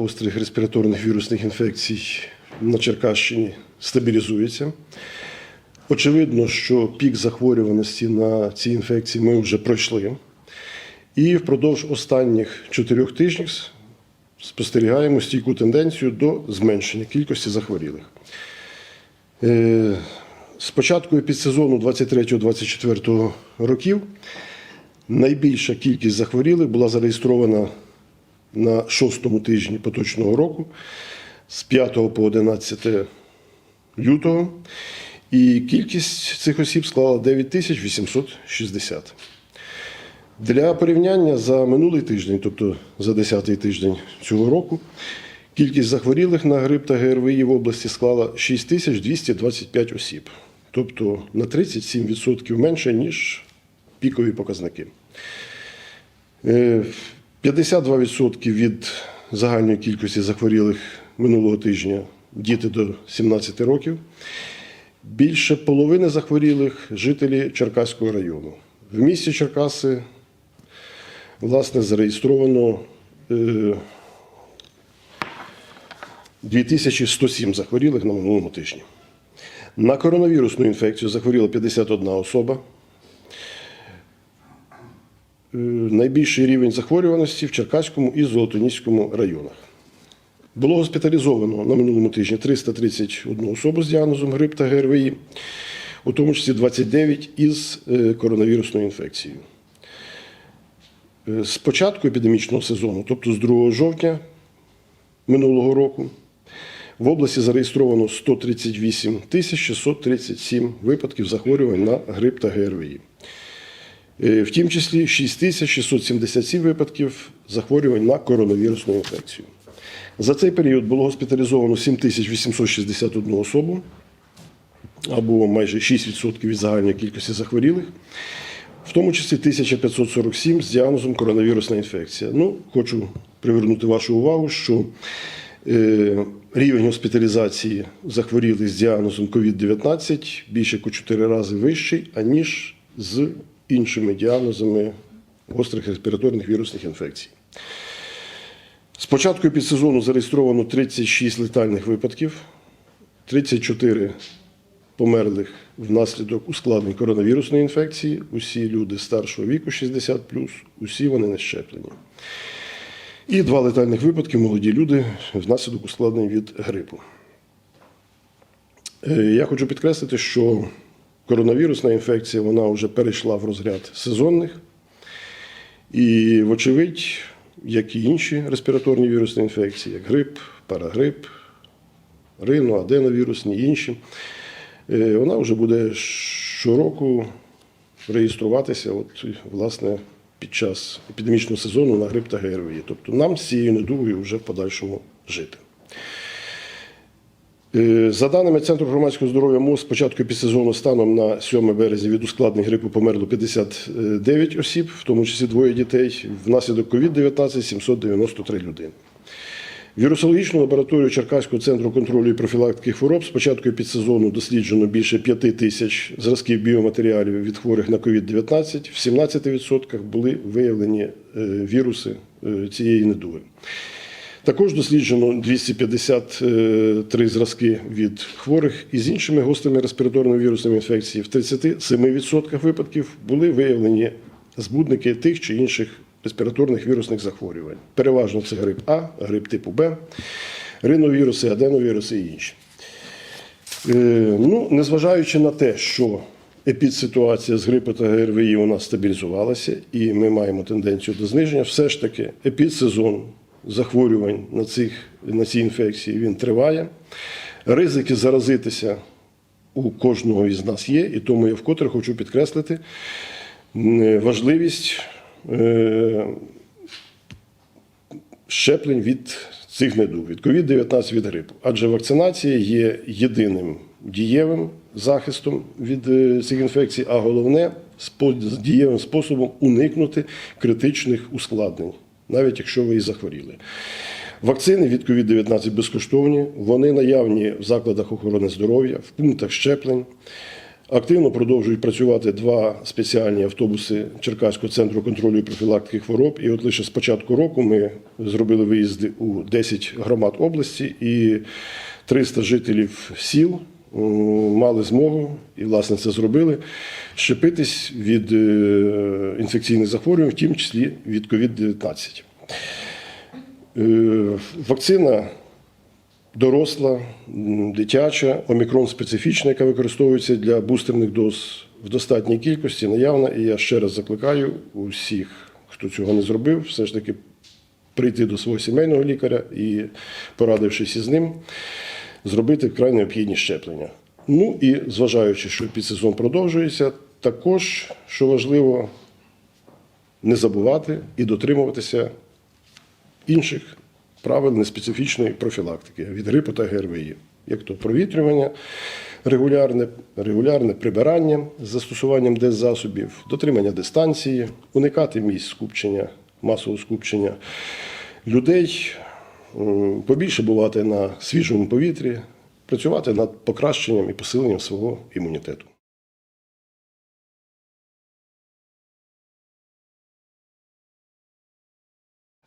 гострих респіраторних вірусних інфекцій на Черкащині стабілізується. Очевидно, що пік захворюваності на ці інфекції ми вже пройшли. І впродовж останніх чотирьох тижнів спостерігаємо стійку тенденцію до зменшення кількості захворілих. З початку епідсезону 23-24 років найбільша кількість захворілих була зареєстрована на шостому тижні поточного року з 5 по 11 лютого. І кількість цих осіб склала 9860. Для порівняння за минулий тиждень, тобто за 10-й тиждень цього року, кількість захворілих на грип та ГРВІ в області склала 6225 осіб, тобто на 37% менше, ніж пікові показники. Е, 52% від загальної кількості захворілих минулого тижня діти до 17 років. Більше половини захворілих жителі Черкаського району. В місті Черкаси власне зареєстровано е, 2107 захворілих на минулому тижні. На коронавірусну інфекцію захворіла 51 особа. Е, Найбільший рівень захворюваності в Черкаському і Золотоніському районах. Було госпіталізовано на минулому тижні 331 особу з діагнозом грип та ГРВІ, у тому числі 29 із е, коронавірусною інфекцією. Е, З початку епідемічного сезону, тобто з 2 жовтня минулого року, в області зареєстровано 138 637 випадків захворювань на грип та ГРВІ. Е, В тім числі 6677 випадків захворювань на коронавірусну інфекцію. За цей період було госпіталізовано 7861 особу, або майже 6% від загальної кількості захворілих, в тому числі 1547 з діагнозом коронавірусна інфекція. Ну, хочу привернути вашу увагу, що е, рівень госпіталізації захворілих з діагнозом COVID-19 більше як у 4 рази вищий, аніж з іншими діагнозами гострих респіраторних вірусних інфекцій. З початку підсезону зареєстровано 36 летальних випадків, 34 померлих внаслідок ускладнень коронавірусної інфекції. Усі люди старшого віку 60 усі вони не щеплені. І два летальних випадки молоді люди внаслідок ускладнень від грипу. Е, Я хочу підкреслити, що коронавірусна інфекція вона вже перейшла в розряд сезонних. І, вочевидь, як і інші респіраторні вірусні інфекції, як грип, парагрип, рино, аденовірусні і інші, е, вона вже буде щороку реєструватися от, власне, під час епідемічного сезону на грип та ГРВІ. Тобто нам з цією недугою вже в подальшому жити. Е, За даними Центру громадського здоров'я МОЗ, з початку підсезону станом на 7 березня від ускладнень грипу померло 59 осіб, в тому числі двоє дітей. Внаслідок COVID-19 793 людини. Вірусологічну лабораторію Черкаського центру контролю і профілактики хвороб з початку підсезону досліджено більше 5 тисяч зразків біоматеріалів від хворих на COVID-19. В 17% були виявлені е, віруси е, цієї недуги. Також досліджено 253 зразки від хворих із іншими гострими респіраторними вірусними інфекціями. В 37% випадків були виявлені збудники тих чи інших респіраторних вірусних захворювань. Переважно це грип А, грип типу Б, риновіруси, аденовіруси і інші. Е, Ну, незважаючи на те, що епідситуація з грипу та ГРВІ у нас стабілізувалася, і ми маємо тенденцію до зниження, все ж таки епідсезон захворювань на, цих, на ці інфекції він триває. Ризики заразитися у кожного із нас є, і тому я вкотре хочу підкреслити важливість е, щеплень від цих недуг, від COVID-19 від грипу. Адже вакцинація є єдиним дієвим захистом від е, цих інфекцій, а головне дієвим способом уникнути критичних ускладнень, навіть якщо ви і захворіли. Вакцини від COVID-19 безкоштовні, вони наявні в закладах охорони здоров'я, в пунктах щеплень. Активно продовжують працювати два спеціальні автобуси Черкаського центру контролю і профілактики хвороб. І от лише з початку року ми зробили виїзди у 10 громад області і 300 жителів сіл мали змогу, і власне це зробили, щепитись від е, інфекційних захворювань, в тім числі від COVID-19. Е, Вакцина доросла, дитяча, омікрон специфічна, яка використовується для бустерних доз в достатній кількості, наявна. І я ще раз закликаю усіх, хто цього не зробив, все ж таки прийти до свого сімейного лікаря і, порадившись із ним, зробити вкрай необхідні щеплення. Ну і зважаючи, що підсезон продовжується, також, що важливо, не забувати і дотримуватися інших правил неспецифічної профілактики від грипу та ГРВІ, як то провітрювання, регулярне, регулярне прибирання з застосуванням деззасобів, дотримання дистанції, уникати місць скупчення, масового скупчення людей, побільше бувати на свіжому повітрі, працювати над покращенням і посиленням свого імунітету.